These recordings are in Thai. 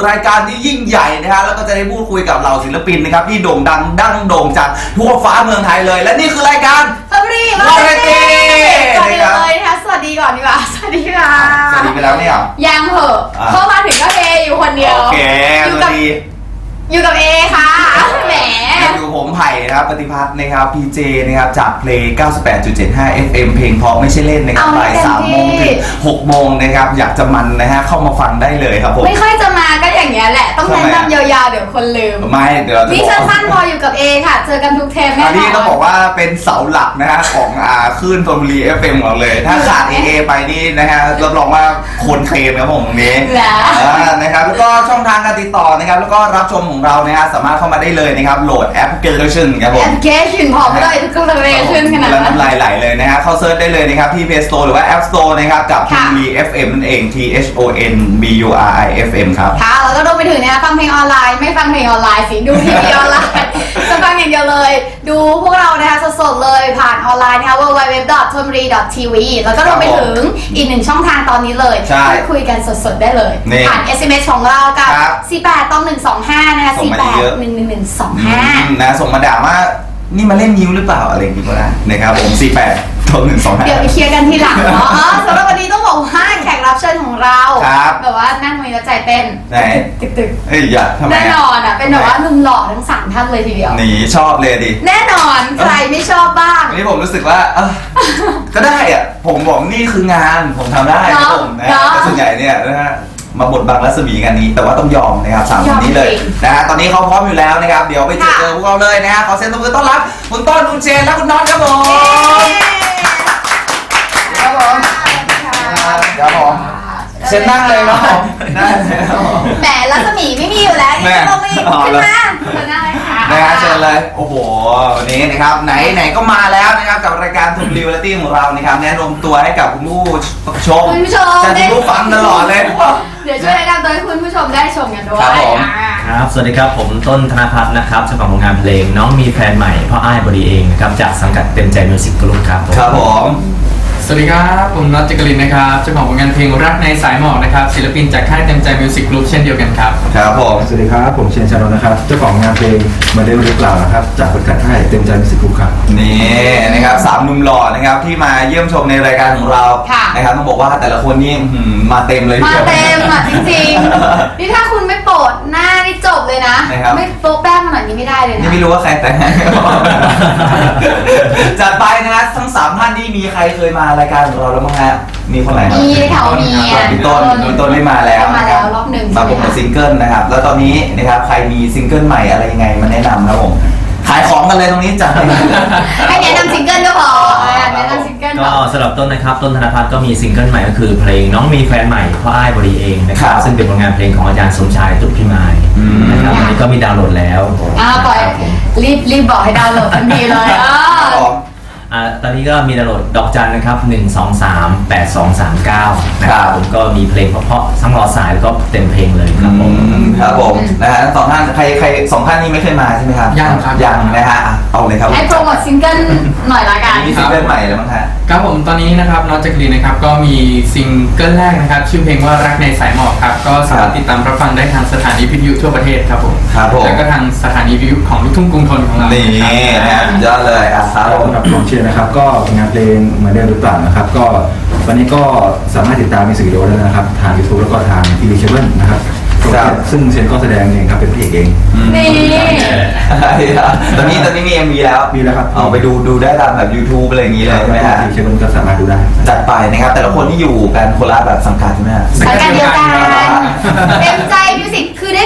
มนะครับเข้าสู่รายการที่ยิ่งใหญ่นะฮะแล้วก็จะได้พูดคุยกับเหล่าศิลปินนะครับที่โด่งดังดังโด่งจากทั่วฟ้าเมืองไทยเลย และนี่คือรายการ สวัสดีวาไรตี้ก่อนอื่นเลยนะคะสวัสดีก่อนดีกว่า สวัสดีค่ะสวัสดีไปแล้วเนี่ยเหรอ ยังเหอะอะ เข้ามาถึงก็เออยู่คนเดียว โอเคอยู่สวักับสดี อยู่กับเอค่ะ แหม อยู่ผมไผ่นะครับปฏิพัฒน์นะครับพีเจนะครับจากเพลง 98.75 FM เพลงเพราะไม่ใช่เล่นนะครับเอาให้บ่ายสามเต็โมมงที่ ถึงหกโมงนะครับอยากจะมันนะฮะเข้ามาฟังได้เลยครับผม ไม่ค่อยจะมาก็อย่างเงี้ยแหละ ต้องทำไมแนะอะนำยาวๆ เดี๋ยวคนลืม ไม่เดี๋ยวเราจะนี่บอกสั้นๆพออยู่กับเอค่ะ เจอกันทุกเทปแน่อันนนี้อนต้องบอกว่าเป็นเสาหลักนะฮะของอ่าคลื่นธนบุรี FM ของเราเลย ถ้าขาด AA ไปนี่นะฮะรับรองว่าคนเคลมครับผมตรงนี้ เหรอ อ่านะครับแล้วก็ช่องทางการติดต่อนะครับแล้วก็รับชมของเรานะฮะสามารถเข้ามาได้เลยนะครับโหลดแอปพลิเคชันครับผแอมปเกชินพอไม่ได้ทุกคนเลยขึ้นขนาดแล้วนั้นน้ำลายไหลเลยนะฮะเข้าเซิร์ชได้เลยนะครับที่ Play Store หรือว่า App Store นะครับกับ t ค่ะ v FM นั่นเอง T H O N B U R I F M ครับค่ะแล้วก็รวมไปถึงเนี่ยฟังเพลงออนไลน์ไม่ฟังเพลงออนไลน์สิดูทีวีออนไลน์จะฟังอย่างเดียวเลย ดูพวกเรานะคะสดๆเลยผ่านออนไลน์นะคะ www.thomri.tv แล้วก็รวมไปถึงอีกหนึ่งช่องทางตอนนี้เลยใช่พูดคุยกันสดๆได้เลยนี่ผ่าน SMS ของเรากับครับ48ต้อง125 นะคะส่งมาเยอะ48อืม11125นะส่งมาด่าว่านี่มาเล่นนิ้วหรือเปล่าอะไรอย่างงี้ก็ได้นะครับผม48ทงหนึ่งสองห้า เดี๋ยวไปเคลียร์กันทีหลังเนาะเออสำหรับวันนี้ต้องบอกว่าแขกรับเชิญของเราครับ แบบว่านั่งมีแล้วใจเต้นไหนตึกๆเอ้ยอย่าทำไมแน่นอะอนอะเป็นแบบว่าหนุ่มหล่อทั้งสามท่านเลยทีเดียว หนีชอบเลยดิ แน่นอนใครไม่ชอบบ้าง อันนี้ผมรู้สึกว่าเอ้อก็ได้อะผมบอกนี่คืองานผมทำได้ครับผมนะเนาะ แต่ส่วนใหญ่เนี่ยนะฮะ มาบทบังรัศมีกันนี้ แต่ว่าต้องยอมนะครับสามคนนี้เลยยอมจริงนะฮะตอนนี้เขาพร้อมอยู่แล้วนะครับ เดี๋ยวไปเจอค่ะเจอพวกเราเลยนะฮะขอเซ็นตบมือต้อนรับคุณต้นคุณเจนและคุณน็อตครับผมครับผมครับผมเชิญนั่งเลยครับผมได้เลยครับผมแหมรัศมีไม่มีอยู่แล้วแม่นี่ต้องมีอ๋อขึ้นเหรอมาเชิญหน้าเลยค่ะ นะฮะเชิญเลยโอ้โหวันนี้นะครับไหนไหนก็มาแล้วนะครับกับรายการทุนรีวิตี้ของเรานะครับแนะนำตัวให้กับคุณผู้ชมคุณผู้ชมจะคุณผู้ฟังตลอดเลย เดี๋ยวช่วยแนะนำตัวให้คุณผู้ชมได้ชมกันด้วยครับผมอ่าครับ สวัสดีครับผมต้นธนพัฒน์นะครับเจ้าของผลงานเพลงน้องมีแฟนใหม่เพ่ออ้ายบดีเองนะครับจากสังกัดเต็มใจมิวสิกกรุ๊ปครับผมครับผมส วัสดีครับ ผมน็อตจักรินนะครับเจ้าของผลงานเพลงรักในสายหมอกนะครับศิลปินจากค่ายเต็มใจมิวสิกกรุ๊ปเช่นเดียวกันครับครับผมสวัสดีครับ ผมเชนชานนท์นะครับ เจ้าของงานเพลงมาเดินหรือเปล่านะครับ จากบริษัทให้เต็มใจมิวสิกกรุ๊ปครับนี่นะครับสามหนุ่มหล่อนะครับที่มาเยี่ยมชมในรายการของเราค่ะ นะครับต้องบอกว่าแต่ละคนนี่อื้อหือมาเต็มเลยทีมาดียว เต็มอะจริงๆ นี่ถ้าคุณไม่โปรดหน้านี่จบเลยนะ นะครับ ไม่โป๊ะแป้งมาหน่อยนี่ไม่ได้เลยนี่นะไม่รู้ว่าใครแต่งให้ จัดไปนะฮะทั้งสามท่านที่มีใครเคยมารายการของเราแล้วมั้งฮะมีคนไหนบ้างมีเลยค่ะว่ามีอะพี่ต้นพี่ต้นได้มาแล้วมาแล้วรอบหนึ่งมาโปรโมทซิงเกิลนะครับ แล้วตอนนี้นะครับใครมีซิงเกิลใหม่อะไรยังไงมาแนะนำครับผมขายของกันเลยตรงนี้จัดให้ให้แนะนำซิงเกิลก็พออ่าแนะนำซิงเกิลก็ก่อนสำหรับต้นนะครับ ต้นธนพัฒน์ก็มีซิงเกิลใหม่ก็คือเพลงน้องมีแฟนใหม่เพ่ออ้ายบดีเองนะครับซึ่งเป็นผลงานเพลงของอาจารย์สมชายตุกพิมายอืมนะครับวันนี้ก็มีดาวน์โหลดแล้วอ่าปล่อยครับผมรีบรีบบอกให้ดาวน์โหลดทันทีเลยอ่าครับผม อ่าตอนนี้ก็มีดาวน์โหลดดอกจันนะครับ 1 2 3 8 2 3 9นะคครัรับบผมก็มีเพลงเพราะๆทั้งรอสายแล้วก็เต็มเพลงเลยครับผมอืมครับผมนะฮะสองท่านใครใครสองท่านนี้ไม่เคยมาใช่ไหมครับยังครับยังนะฮะอะ เอาเลยครับให้โปรโมทซิงเกิลหน่อยละกัน มีซิงเกิลใหม่แล้วมั้งฮะครับผมตอนนี้นะครับน็อตจักรินนะครับก็มีซิงเกิลแรกนะครับชื่อเพลงว่ารักในสายหมอกครับก็สามารถติดตามรับฟังได้ทางสถานีวิทยุทั่วประเทศครับผมครับผมแล้วก็ทางสถานีวิทยุของลูกทุ่งกรุงทนของเรานี่นะนะฮะสุดยอดเลยอะครับผมสำหรับของเชนนะครับ ก็งานเพลงมาเดินหรือเปล่านะครับ ก็วันนี้ก็สามารถติดตามมิวสิกวิดีโอได้แล้วนะครับ ทาง YouTube แล้วก็ทางทีวีเคเบิลนะครับ ครับ ซึ่งเชนก็แสดงเองครับเป็นพระเอกเอง นี่ตอนนี้ตอนนี้มี MV แล้วมีแล้วครับ เอาไปดูดูได้ตามแบบ YouTube อะไรอย่างนี้เลยใช่ไหมฮะทีวีเคเบิลก็สามารถดูได้ จัดไปนะครับ แต่ละคนที่อยู่กันคนละแบบสังกัดใช่ไหมฮะสายการเดียวกันเต็มใจมิวสิกคือได้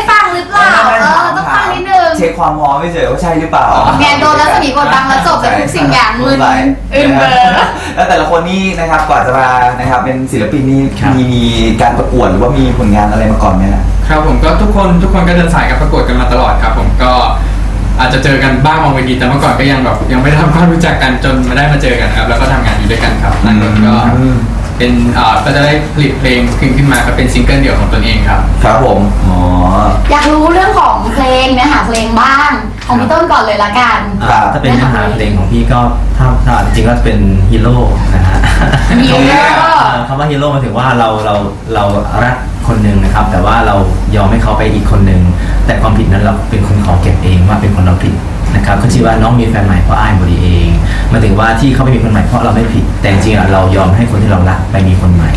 เช็คความพร้อมไม่เฉยว่าใช่หรือเปล่าแงนโดนแล้วสมีบทบังแล้วจบแล้วทุกสิ่งอย่างมึนไปอึนเบอร์แล้วแต่ละคนนี่นะครับกว่าจะมานะครับเป็นศิลปินนี่ครับมีมีการประกวดหรือว่ามีผลงานอะไรมาก่อนไหมฮะครับผมก็ทุกคนทุกคนก็เดินสายกับประกวดกันมาตลอดครับ ผมก็อาจจะเจอกันบ้างบางเวทีแต่เมื่อก่อนก็ยังแบบยังไม่ได้ทำความรู้จักกันจนมาได้มาเจอกันครับ แล้วก็ทำงานอยู่ด้วยกันครับหลายคนก็อืม เป็นอ่าก็จะได้ผลิตเพลงขึ้นขึ้นมาก็เป็นซิงเกิลเดี่ยวของตนเองครับ ครับผม อ๋อ อยากรู้เรื่องของเพลงเนื้อหาเพลงบ้างของพี่ต้นก่อนเลยละกันครับถ้าเป็นเนื้อหาเพลงของพี่ก็ถ้าถ้าจริงๆก็เป็นฮีโร่นะฮะ ฮีโร่เอ่อคำว่าฮีโร่หมายถึงว่าเราเราเรารัก คนหนึ่งนะครับ แต่ว่าเรายอมให้เขาไปอีกคนหนึ่งแต่ความผิดนั้นเราเป็นคนขอเก็บเองว่าเป็นคนเราผิดนะครับเขาชื่อว่าน้องมีแฟนใหม่เพราะอ้ายบริเองหมายถึงว่าที่เขาไม่มีคนใหม่เพราะเราไม่ผิด แต่จริงๆอะเรายอมให้คนที่เรารักไปมีคนใหม่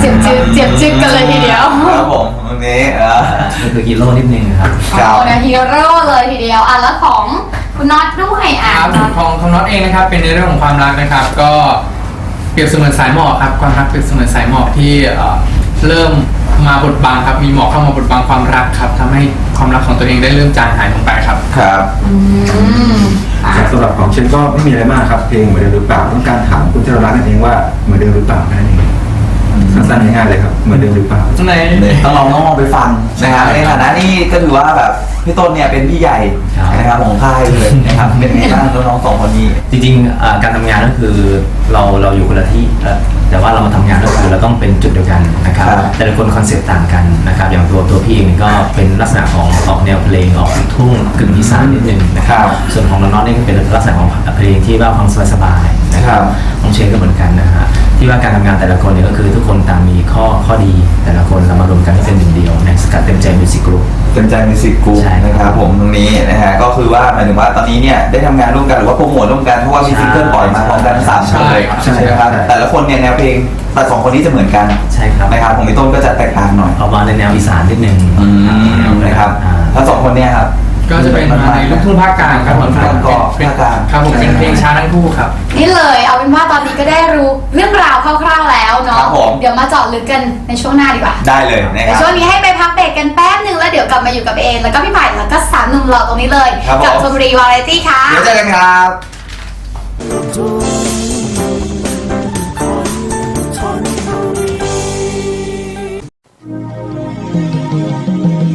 เจ็บจึกเจ็บจึกกันเลยทีเดียวครับผมตรงนี้เออก็คือฮีโร่นิดนึงครับครับเอานะฮีโร่เลยทีเดียวอะแล้วของคุณน็อตด้วยอะครับน็อตของของน็อตเองนะครับ เป็นในเรื่องของความรักนะครับ ก็เปรียบเสมือนสายหมอกครับความรักเปรียบเสมือนสายหมอกที่ เอ่อเริ่มมาบดบังครับ มีหมอกเข้ามาบดบังความรักครับทำให้ความรักของตัวเองได้เริ่มจางหายลงไปครับ ครับอืมอะสำหรับของเชนก็ไม่มีอะไรมากครับเพลงเหมือนเดิมหรือเปล่าต้องการถามคุณที่เรารักนั่นเองว่าเหมือนเดิมหรือเปล่าแค่นั้นเองสั้นๆง่ายๆเลยครับเหมือนเดิมหรือเปล่าในต้องลองต้องลองไปฟังนะครับในฐานะนี่ก็ถือว่าแบบพี่ต้นเนี่ยเป็นพี่ใหญ่ครับนะครับของค่ายเลยนะครับเป็นไงบ้างน้องๆสองคนนี้จริงๆอ่าการทำงานก็คือเราเราอยู่คนละที่เอ่อแต่ว่าเรามาทำงานก็คือ เราต้องเป็นจุดเดียวกันนะครับครับ แต่ละคนคอนเซ็ปต์ต่างกันนะครับอย่างตัวตัวพี่เองก็เป็นลักษณะของออกแนวเพลงออกลูกทุ่งกึ่งอีสานนิดนึงนะครับ ส่วนของน้องๆนี่ก็เป็นลักษณะของเพลงที่ว่าฟังสบายๆนะคครัรับบของเชนก็เหมือนกันนะฮะที่ว่าการทำงานแต่ละคนเนี่ยก็คือทุกคนต่างมีข้อข้อดีแต่ละคนเรามารวมกันให้เป็นหนึ่งเดียวในสกัดเต็มใจมิวสิกกรุ๊ป เต็มใจมิวสิกกรุ๊ปใช่ครับนะครับผมตรงนี้นะฮะก็คือว่าหมายถึงว่าตอนนี้เนี่ยได้ทำงานร่วมกันหรือว่าโปรโมทร่วมกันเพราะว่ามีซิงเกิลปล่อยมาพร้อมกันสามคนเลยใช่ครับใช่ไหมครับใช่ แต่ละคนเนี่ยแนวเพลงแต่สองคนนี้จะเหมือนกันใช่ครับนะครับของพี่ต้นก็จะแตกต่างหน่อยออกมาในแนวอีสานนิดนึงนะครับอ่า ถ้าสองคนเนี่ยครับ ก็จะเป็นมาในลูกทุ่งภาคกลางครับผมภาคกลางเป็นภาคกลางครับผมเป็นเพลงช้าทั้งคู่ครับ นี่เลยเอาเป็นว่าตอนนี้ก็ได้รู้เรื่องราวคร่าวๆแล้วเนาะครับผม เดี๋ยวมาเจาะลึกกันในช่วงหน้าดีกว่าได้เลยนะคเดี๋ยรัวบช่วงนี้ให้ไปพักเบรกกันแป๊บหนึ่งแล้วเดี๋ยวกลับมาอยู่กับเอนแล้วก็พี่ไผ่แล้วก็สามหนุ่มหล่อตรงนี้เลย ครับผม กัชมรีวาไรตี้ค่ะ เดี๋ยวเจอกันครับ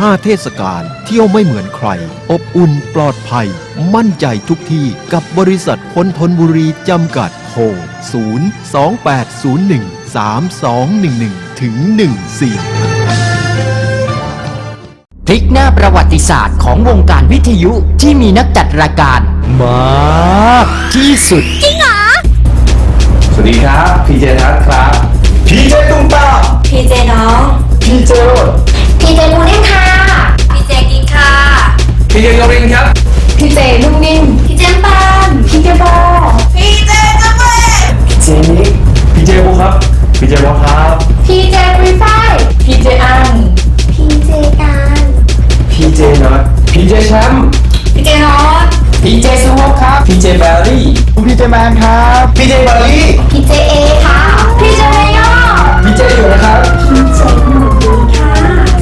ห้าเทศกาลเที่ยวไม่เหมือนใคร อบอุ่นปลอดภัย มั่นใจทุกที่กับบริษัทคนทนบุรีจำกัดโทร0 2 8 0 1 3 2 1 1 ถึง 14 พลิกหน้าประวัติศาสตร์ของวงการวิทยุที่มีนักจัดรายการมากที่สุดสวัสดีครับ พีเจทัศครับ พีเจตุ้มตามพีเจน้อง พีเจโรด พีเจมูนิ่งค่ะ พีเจกินค่ะ พี่เจโยรินครับพี่เจนุ่มนิ่มพีเจมปานพี่เจบอพีเจจะเปเจนิกพีเจบุครับพีเจบอครับพี่เจฟรีไฟพี่เจอันพีเจการพีเจน็อตพีเจแชมป์พีเจนอตพีเจสวอปครับพีเจแบรี่พีเจแมนครับพีเจบารี่พีเจเอค่ะพีเจเมยอพีเจอยู่นะครับพีเจหนูดีค่ะพีเจซัน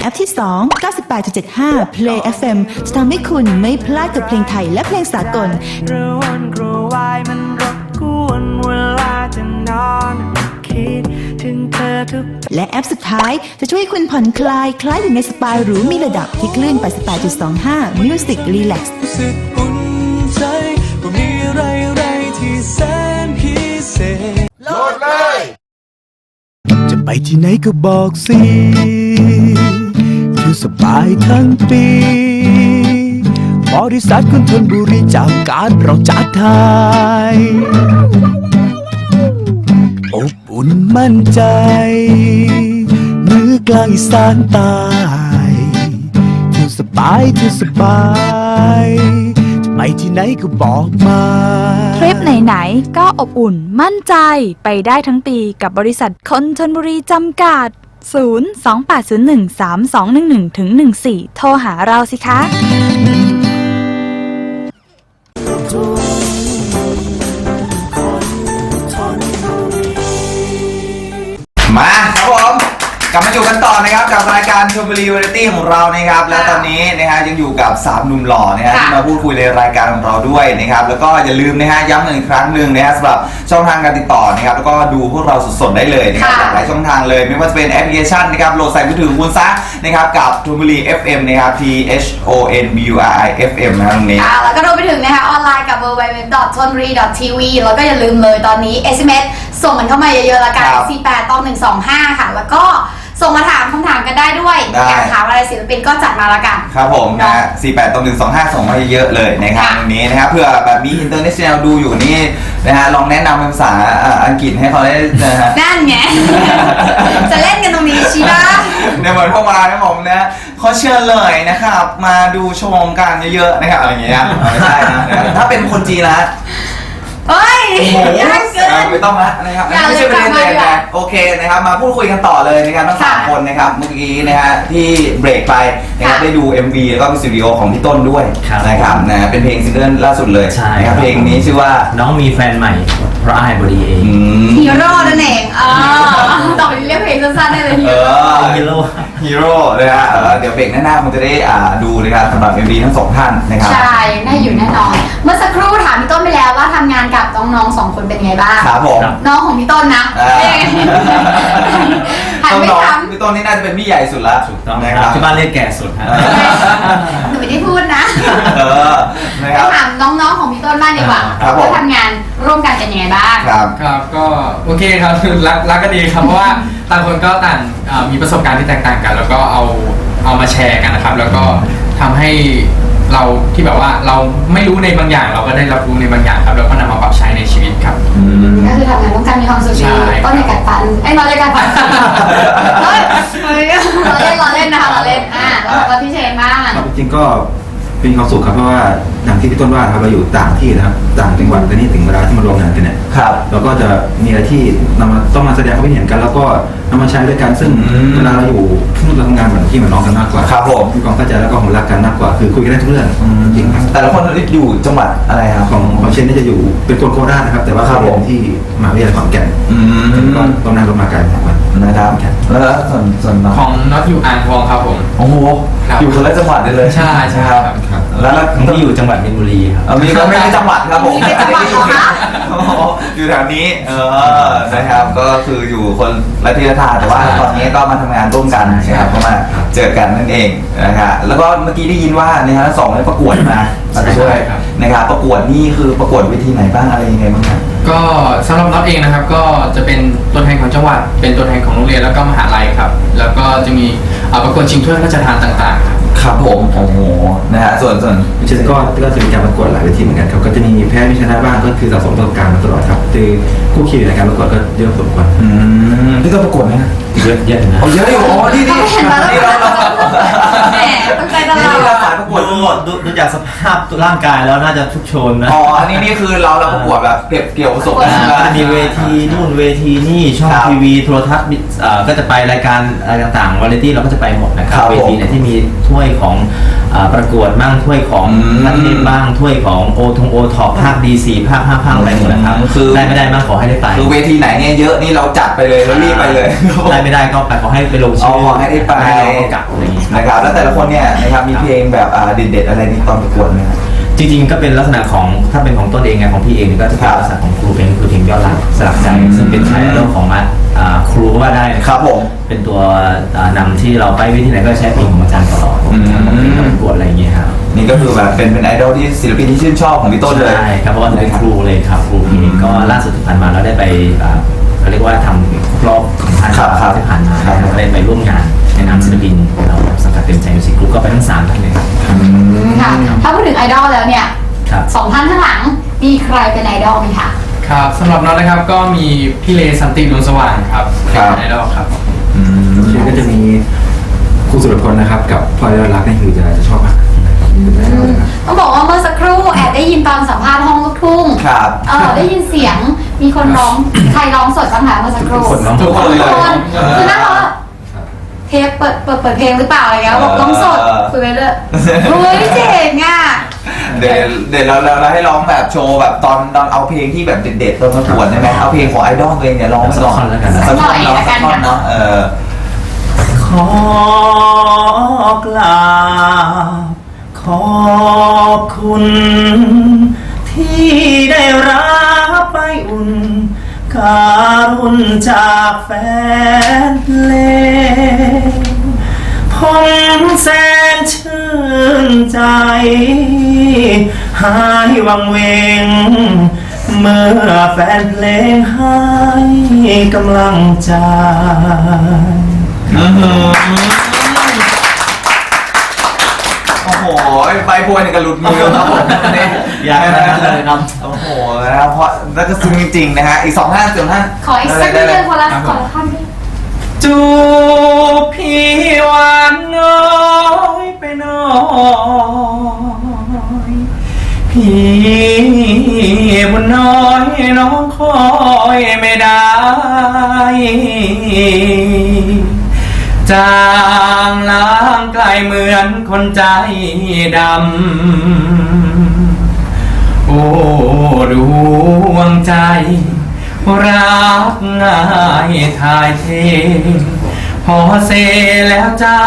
แอปที่ 2 98.75 Play FM จะทำให้คุณไม่พลาดกับเพลงไทยและเพลงสากลกระวนกระวายมันรบกวนเวลาจะนอนคิดถึงเธอทุกและแอปสุดท้ายจะช่วยให้คุณผ่อนคลายคล้ายอยู่ในสปาหรูมีระดับที่คลื่น 88.25 Music Relax รู้สึกอุ่นใจว่ามีอะไรอะไรที่แสนพิเศษจะไปที่ไหนก็บอกสิ คือสบายทั้งปี บริษัทคุณทนบุรีจากการเราจัดไทยอบอุ่นมั่นใจเหนือกลางอีสานใต้เที่สบายเที่สบายจะไปที่ไหนก็บอกมาทริปไหนๆก็อบอุ่นมั่นใจไปได้ทั้งปีกับบริษัทคนชนบุรีจำกัด 0 2 8 0 1 3 2 1 1 14 โทรหาเราสิคะ นต่อนะครับกับรายการชมบุรีวาไรตี้ของเรานะครับ และตอนนี้นะฮะยังอยู่กับสามหนุ่มหล่อนะฮะค่ะที่มาพูดคุยในรายการของเราด้วยนะครับแล้วก็อย่าลืมนะฮะย้ำหนึ่งครั้งหนึ่งนะฮะสำหรับช่องทางการติดต่อนะครับแล้วก็ดูพวกเราสดๆได้เลยนะครับค่ะ หลากหลายช่องทางเลยไม่ว่าจะเป็นแอปพลิเคชันนะครับโหลดใส่มือถือของคุณซะนะครับกับชมบุรี FM นะครับ T H O N B U R I F M นะครับตรงนี้ค่ะแล้วก็รวมไปถึงนะคะออนไลน์กับ www.tonri.tv แล้วก็อย่าลืมเลยตอนนี้ SMS ส่งมันเข้ามาเยอะๆละกัน ครับ 48ต้อง125 ค่ะ แล้วก็ ส่งมาถามคำถามกันได้ด้วยได้ อยากถามอะไรศิลปินก็จัดมาละกัน ครับผมนะฮะ48ตรง125 ส่งมาเยอะๆเลยนะครับค่ะ ตรงนี้นะครับเผื่อแบบมีอินเตอร์เนชั่นแนลดูอยู่นี่นะฮะลองแนะนำเป็นภาษาอ่าอังกฤษให้เขาได้นะฮะ นั่นไง จะเล่นกันตรงนี้ชีบ้าเนี่ยเหมือนพวกมานะผมนะเขาเชิญเลยนะครับ มาดูชมกันเยอะๆนะครับอะไรอย่างเงี้ยเอาไม่ใช่นะนะครับถ้าเป็นคนจีนนะ เฮ้ยโอ้โหยากเกิน ไม่ต้องละนะครับอย่าเลยไม่ใช่ประเด็นเลยกลับมาดีกว่านะโอเคนะครับมาพูดคุยกันต่อเลยนะครับทั้งสามค่ะคนนะครับเมื่อกี้นะฮะที่เบรกไปนะครับค่ะได้ดู MV แล้วก็มิวสิกวิดีโอของพี่ต้นด้วยครับนะครับนะเป็นเพลงซิงเกิลล่าสุดเลยใช่นะครับครับเพลงนี้ชื่อว่าน้องมีแฟนใหม่เพราะอ้ายบดีเองอืมฮีโร่นั่นเองเออต่อไปนี้เรียกเพลงสั้นๆได้เลยฮีเอโร่อฮีโร่ฮีโร่นะฮะเออเดี๋ยวเบรกหน้าๆคงจะได้อ่าดูนะครับสำหรับ MV ทั้งสองท่านนะครับ ใช่น่าอยู่แน่นอน นกับน้องๆสองคนเป็นไงบ้าง ครับผม น้องของพี่ต้นนะอ่า เอ๊ะหันต้องไปน้องถามพี่ต้นนี่น่าจะเป็นพี่ใหญ่สุดละถูกต้องนะนะคครัรับบที่บ้านเรียกแก่สุดฮะ หนูไม่ได้พูดนะเออนะไปครับ ถามน้องๆของพี่ต้นบ้างดีกว่าครับผม ว่าทำงานร่วมกันเป็นยังไงบ้าง ครับ ครับก็โอเคครับ รักรักกันดีครับเพราะว่าต่างคนก็ต่างเอ่อมีประสบการณ์ที่แตกต่างกัน แล้วก็เอาเอามาแชร์กันนะครับ แล้วก็ทำให้ เราที่แบบว่าเราไม่รู้ในบางอย่างเราก็ได้รับรู้ในบางอย่างครับ แล้วก็นำมาปรับใช้ในชีวิตครับก็คือทำงานร่วมกันมีความสุขใช่ดีครับต้นในกัดฟันไอ้ยน้อยในกัดฟันเฮ้ยเฮ้ยเราเล่นเราเล่นนะคะเราเล่นอะแล้วแล้วพี่เชนบ้าง ครับจริงๆก็เป็นความสุขครับเพราะว่าอย่างที่พี่ต้นว่านะครับเราอยู่ต่างที่นะครับต่างจังหวัดแต่นี่ ถึงเวลาที่มารวมงานกันเนี่ยครับ เราก็จะมีอะไรที่นำมาต้องมาแสดงความคิดเห็นกัน แล้วก็นำมาใช้ด้วยกันซึ่งอืมเวลาเราอยู่ที่นู่นเราทำงานเหมือนพี่เหมือนน้องกันมากกว่าครับผม มีความเข้าใจแล้วก็ผมรักกันมากกว่าคือคุยกันได้ทุกเรื่องจริงๆครับแต่ละคนอยู่จังหวัดอะไรครับ ของของเชนนี่จะอยู่เป็นคนโคราชนะครับ แต่ว่าครัเขาบเรียผมนที่มหาวิทยาลัยขอนแก่นอืมก็ต้องนั่งรถมาไกลครับนะครับแล้วส่วนส่วนน้องของน็อตอยู่อ่างทองครับผม โอ้โหครับ อยู่คนละจังหวัดเลยใช่ใช่ครับ ครับ แล้วแล้วผมที่อยู่จังหวัดมินบุรีครับ เอามีก็ไม่ใช่จังหวัดครับผมมีเป็นจังหวัดเหรอคะโอ้โหอยู่แถวนี้ เออ นะครับ ก็คืออยู่คนละที่ละทางแต่ว่าใช่ตอนนี้ก็มาทำงานร่วมกันนะครับก็มาเจอกันนั่นเองนะฮะแล้วก็เมื่อกี้ได้ยินว่าเนี่ยฮะสองได้ประกวดมามาด้วยครับ นะครับ ประกวดนี่คือประกวดเวทีไหนบ้างอะไรยังไงบ้างครับ ก็สำหรับน็อตเองนะครับก็จะเป็นตัวแทนของจังหวัด เป็นตัวแทนของโรงเรียนแล้วก็มหาลัยครับ แล้วก็จะมีเอ่อประกวดชิงถ้วยพระราชทานต่างๆครับ ครับผมโอ้โหนะฮะส่วนส่วนเชนก็ก็จะมีการประกวดหลายเวทีเหมือนกันครับก็จะมีแพ้มีชนะบ้างก็คือสะสมประสบการณ์มาตลอดครับคือคู่คิวในการประกวดก็เยอะพอสมควรอืมพี่ต้องประกวดไหมฮะเยอะเยอะนะเอาเยอะอยู่อ๋อนี่นี่เห็นแล้วนี่เราเราแหมตกใจตลนี่อเราดสายประกวดดูทั้งหมดดูดูจากสภาพตัวร่างกายแล้วน่าจะทุกโชนนะอ๋ออันนี้นี่คือเราเราประกวดแบบเก็บเกี่ยวประสบการณ์ก็จะมีเวทีนู่นเวทีนี่ช่องครับทีวีโทรทัศน์มิเอ่อก็จะไปรายการอะไรต่างๆวาไรตี้เราก็จะไปหมดนะครัครับบเวทีเนี่ยที่มีถ้วยของเอ่อประกวดบ้างถ้วยของอืมประเทศบ้างถ้วยของโอทงโอท็อปภาคดีซีภาคห้าภาคอะไรหมดนะครับคือ ได้ไม่ได้บ้างขอให้ได้ไป คือเวทีไหนเนี่ยเยอะนี่เราจัดไปเลยเรารีบไปเลย ได้ไม่ได้ก็ไปขอให้ไปลงชื่อ๋อขอให้ได้ไปม่เราก็กลับอะไรอย่างงี้ครับนะครับแล้วแต่ละคนเนี่ยนะครับมีเพลงแบบอ่าเด็ดๆอะไรนี่ตอนประกวดไหมครับ จริงๆก็เป็นลักษณะของถ้าเป็นของต้นเองไงของพี่เองเนี่ยก็จะเป็นลักษณะของครูเพลงคือเพลงยอดรักสลักใจซึ่งเป็นชายเรื่องของมาอ่าครูก็ว่าได้นะครับผม เป็นตัวอ่านำที่เราไปวิธีไหนก็ใช้เพลงของอาจารย์ตลอดอืมทำเพลงประกวดอะไรอย่างเงี้ยครับนี่ก็คือแบบเป็นเป็นไอดอลที่ศิลปินที่ชื่นชอบของพี่ต้นเลย ใช่ครับเพราะว่าเป็นครูเลยครับครูเพลงก็ล่าสุดที่ผ่านมาเราได้ไปอ่า เขาเรียกว่าทำรอบของท่านครับครับที่ผ่านมาครับก็ได้ไปร่วมงานในนามศิลปินเราสังกัดเต็มใจมิวสิกกรุ๊ปก็ไปทั้งสามท่านเลยครับค่ะถ้าพูดถึงไอดอลแล้วเนี่ยครับ สองท่านข้างหลังมีใครเป็นไอดอลไหมคะ ครับสำหรับน้องนะครับก็มีพี่เลสันติดวงสว่างครับครับ เป็นไอดอลครับอืมชื่อก็จะมีครูสุรพลนะครับ กับพ่อยอดรักนี่คือจะจะชอบมากครับเป็นไอดอลเลยครับต้องบอกว่าเมื่อสักครู่แอบได้ยินตอนสัมภาษณ์ห้องลูกทุ่งครับ เออได้ยินเสียง มีคนร้อง ใครร้องสดบ้างคะเมื่อสักครู่ทุกคนร้องทุกคนเลยทุกคนเออคือนั่งรอเทปเปิดเปิดเปิดเพลงหรือเปล่าอะไรเงี้ยบอกร้องสดเออคุยไปเรื่อยเฮ้ยเจ๋งอะเดี๋ยวเดี๋ยวเราเราเราให้ร้องแบบโชว์แบบตอนตอนเอาเพลงที่แบบเด็ดๆตอนประกวดได้ไหมเอาเพลงของไอดอลตัวเองเนี่ยร้องไปสักก่อนท่อนแล้วกันนะสักท่อนเนาะสัสักกท่ท่ออนนเนาะเนาะเออขอกราบขอบคุณ ที่ได้รับไปอุ่นการุณจากแฟนเพลงผมแสนชื่นใจ หายวังเวง เมื่อแฟนเพลงให้กำลังใจ โอ้โหใบโพยเนี่ยกระหลุดมือครับผมนี่อยาให้ได้เลยครับโอ้โหนะครับเพราะแล้วก็ซึ้งจริงๆนะฮะอีกสองท่านสียงท่านขออีกสักนิดนึงคนละคนละท่อนจูบพี่หวานน้อยไปหน้อยพี่บุญน้อยน้องคอยไม่ได้ จางล้างไกลเหมือนคนใจดำ โอ้ดวงใจ รักง่ายทายเท พอเซแล้วเจ้า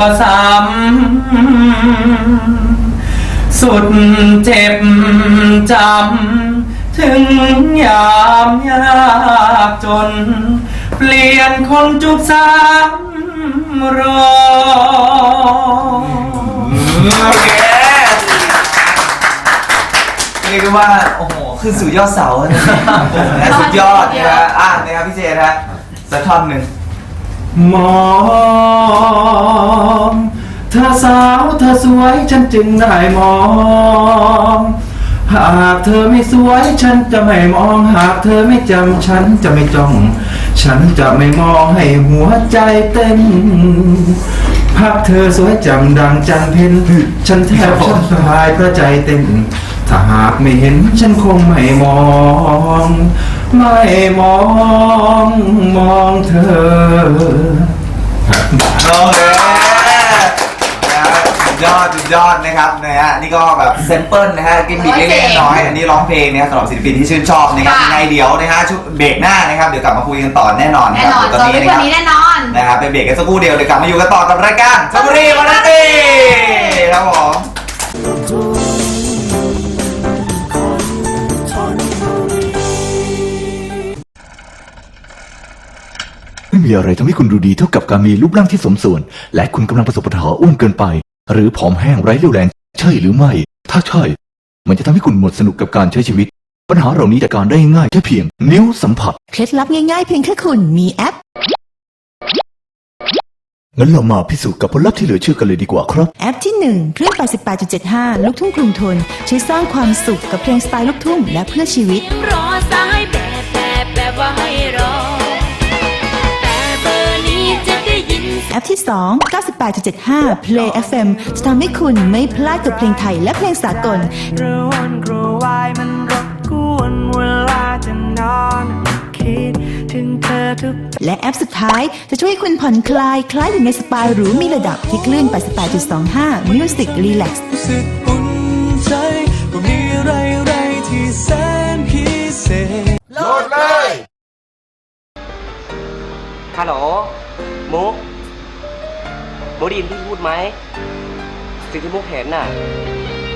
ก็ซ้ำสุดเจ็บจำ ถึงยามยากจน เปลี่ยนคนจุบซ้ำรอโอเคเรียกได้ว่า โอ้โหขึ้นสู่ยอดเสาเลยนะสุดยอดนะฮะอะนะครับพี่เจนะฮะสักท่อนหนึ่ง มองเธอสาวเธอสวยฉันจึงได้มอง หากเธอไม่สวยฉันจะไม่มอง หากเธอไม่จำฉันจะไม่จ้อง ฉันจะไม่มองให้หัวใจเต้น ภาพเธอสวยจำดังจันเพ็ญฉันแทบฉันตายเพราะใจเต้น ถ้าหากไม่เห็นฉันคงไม่มอง ไม่มองมองเธอ โอเคนะฮะสุด ยอดสุดยอดนะครับนะฮะนี่ก็แบบเซมเปิลนะฮะกินบีเล็กๆน้อยๆอันนี้ร้องเพลงนะครับสำหรับศิลปินที่ชื่นชอบนะครับค่ะ ยังไงเดี๋ยวนะฮะช่วงเบรกหน้านะครับเดี๋ยวกลับมาคุยกันต่อแน่นอนแน่ครับนอนเดี๋ยวจตออนลึนี้กนะกคว่ารับนี้แน่นอน นะครับไปเบรกกันสักครู่เดียวเดี๋ยวกลับมาอยู่กันต่อกับรายการชลบุรีวันนี้ครับผม ไม่มีอะไรทำให้คุณดูดีเท่ากับการมีรูปร่างที่สมส่วน และคุณกำลังประสบปัญหาอ้วนเกินไป หรือผอมแห้งไร้เรี่ยวแรงใช่หรือไม่ ถ้าใช่ มันจะทำให้คุณหมดสนุกกับการใช้ชีวิต ปัญหาเหล่านี้จัดการได้ง่ายแค่เพียง นิ้วสัมผัส เคล็ดลับง่ายๆเพียงแค่คุณมีแอป งั้นเรามาพิสูจน์กับผลลัพธ์ที่เหลือเชื่อกันเลยดีกว่าครับ แอปที่1เครื่อง88.75 ลูกทุ่งกรุงทน ช่วยสร้างความสุขกับเพลงสไตล์ลูกทุ่งและเพื่อชีวิต รอสายแบบแบบแบบว่าให้รอแต่เบอร์นี้ แอปที่ 2 98.75 Play FM จะทำให้คุณไม่พลาดกับเพลงไทยและเพลงสากลกระวนกระวายมันรบกวนเวลาจะนอนคิดถึงเธอทุกและแอปสุดท้ายจะช่วยคุณผ่อนคลาย คล้ายอยู่ในสปาหรูมีระดับที่คลื่น 88.25 Music Relax รู้สึกอุ่นใจว่ามีอะไรอะไรที่แสนพิเศษฮัลโหลมุก มุกได้ยินที่พูดไหมสิ่งที่มุกเห็นน่ะ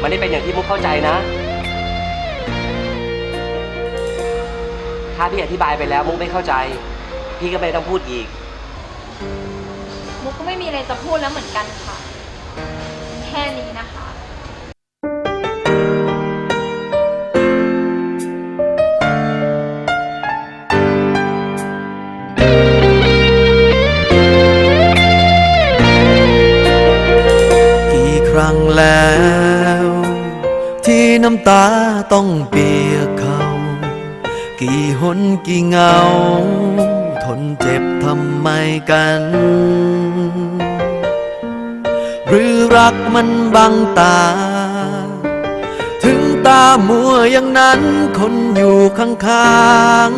มันได้เป็นอย่างที่มุกเข้าใจนะ ถ้าพี่อธิบายไปแล้วมุกไม่เข้าใจ พี่ก็ไม่ต้องพูดอีก มุกก็ไม่มีอะไรจะพูดแล้วเหมือนกันค่ะ แค่นี้นะคะ แล้ว ที่น้ำตาต้องเปียกเขา กี่หนกี่เงา ทนเจ็บทำไมกัน หรือรักมันบังตา ถึงตามัวอย่างนั้นคนอยู่ข้าง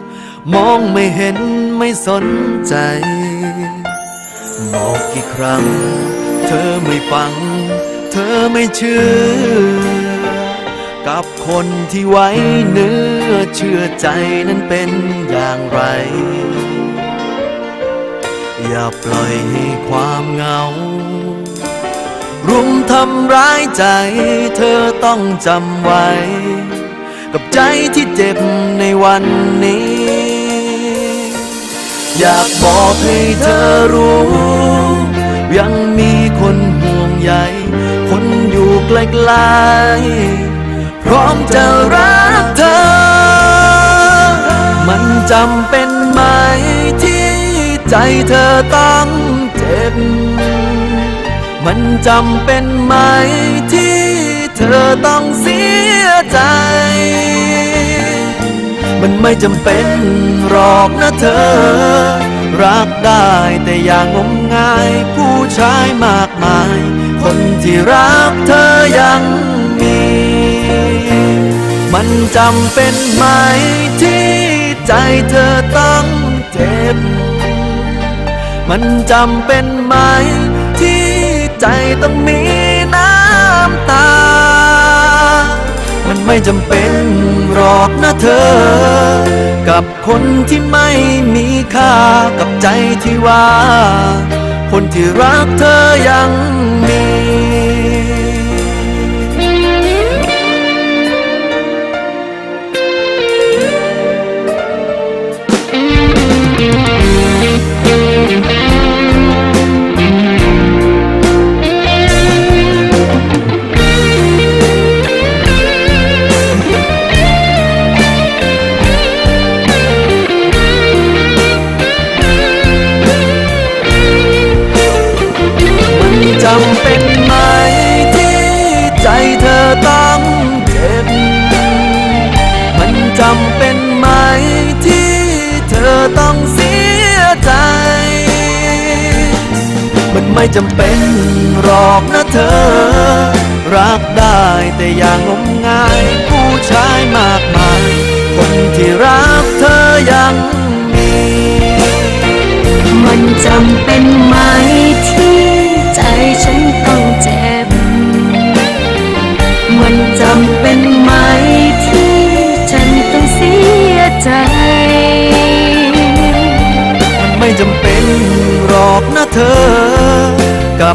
ๆ มองไม่เห็นไม่สนใจบอกกี่ครั้ง เธอไม่ฟัง เธอไม่เชื่อ กับคนที่ไว้เนื้อเชื่อใจนั้นเป็นอย่างไร อย่าปล่อยให้ความเหงา รุมทำร้ายใจเธอต้องจำไว้ กับใจที่เจ็บในวันนี้ อยากบอกให้เธอรู้ ยังมีคนห่วงใย ไกลๆพร้อมจะรักเธอ มันจำเป็นไหมที่ใจเธอต้องเจ็บ มันจำเป็นไหมที่เธอต้องเสียใจ มันไม่จำเป็นหรอกนะเธอ รักได้แต่อย่างงมงายผู้ชายมากมาย คนที่รักเธอยังมี มันจำเป็นไหมที่ใจเธอต้องเจ็บ มันจำเป็นไหมที่ใจต้องมีน้ำตา มันไม่จำเป็นหรอกนะเธอ กับคนที่ไม่มีค่ากับใจที่ว่า คนที่รักเธอยังมี จำเป็นหรอกนะเธอ รักได้แต่อย่างงมงาย ผู้ชายมากมาย คนที่รัก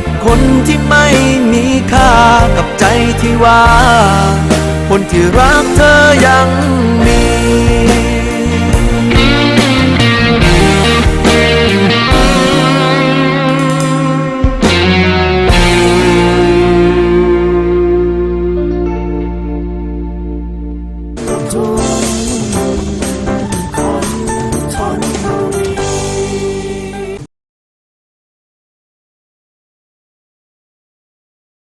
กับคนที่ไม่มีค่ากับใจที่ว่า คนที่รักเธอยังมี